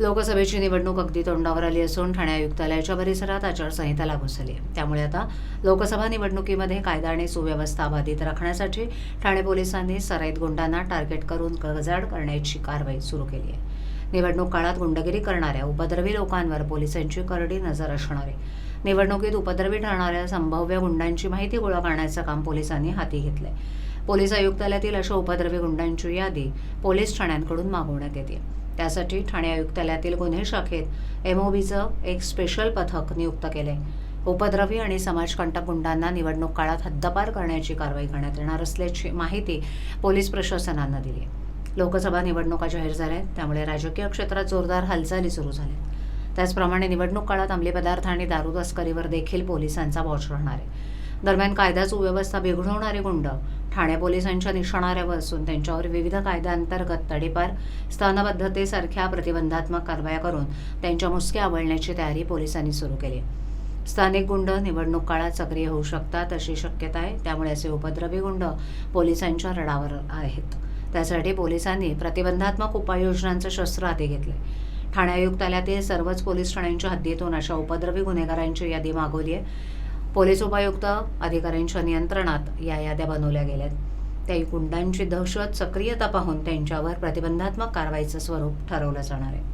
लोकसभेची निवडणूक अगदी तोंडावर आली असून ठाणे आयुक्तालयाच्या परिसरात आचारसंहिता लागू झाली आहे. त्यामुळे आता लोकसभा निवडणुकीमध्ये कायदा आणि सुव्यवस्था बाधित राखण्यासाठी ठाणे पोलिसांनी सराईत गुंडांना टार्गेट करून गजाड करण्याची कारवाई सुरू केली आहे. निवडणूक काळात गुंडगिरी करणाऱ्या उपद्रवी लोकांवर पोलिसांची करडी नजर असणार आहे. निवडणुकीत उपद्रवी ठरणाऱ्या संभाव्य गुंडांची माहिती गोळा करण्याचं काम पोलिसांनी हाती घेतलंय. पोलीस आयुक्तालयातील अशा उपद्रवी गुंडांची यादी पोलीस ठाण्यांकडून मागवण्यात येते. त्यासाठी ठाणे आयुक्तालयातील गुन्हे शाखेत एमओबीचं एक स्पेशल पथक नियुक्त केलंय. उपद्रवी आणि समाजकंटक गुंडांना निवडणूक काळात हद्दपार करण्याची कारवाई करण्यात येणार असल्याची माहिती पोलीस प्रशासनानं दिली लोकसभा निवडणुका जाहीर झाल्या आहेत त्यामुळे राजकीय क्षेत्रात जोरदार हालचाली सुरू झाल्या त्याचप्रमाणे निवडणूक काळात अंमली पदार्थ आणि दारू तस्करीवर देखील पोलिसांचा वॉच राहणार आहे. दरम्यान कायदा सुव्यवस्था बिघडवणारे गुंड ठाणे पोलिसांच्या निशाणाऱ्यावर असून त्यांच्यावर विविध कायद्यांतर्गत तडीपार स्थानबद्धतेसारख्या प्रतिबंधात्मक कारवाया करून त्यांच्या मुसक्या आवळण्याची तयारी पोलिसांनी सुरू केली. स्थानिक गुंड निवडणूक काळात सक्रिय होऊ शकतात अशी शक्यता आहे त्यामुळे असे उपद्रवी गुंड पोलिसांच्या रडावर आहेत. त्यासाठी पोलिसांनी प्रतिबंधात्मक उपाययोजनांचं शस्त्र हाती घेतले. ठाणे आयुक्तालयातील सर्वच पोलीस ठाण्यांच्या हद्दीतून अशा उपद्रवी गुन्हेगारांची यादी मागवली आहे. पोलीस उपायुक्त अधिकाऱ्यांच्या नियंत्रणात या याद्या बनवल्या गेल्यात. त्या गुंडांची दहशत सक्रियता पाहून त्यांच्यावर प्रतिबंधात्मक कारवाईचं स्वरूप ठरवलं जाणार आहे.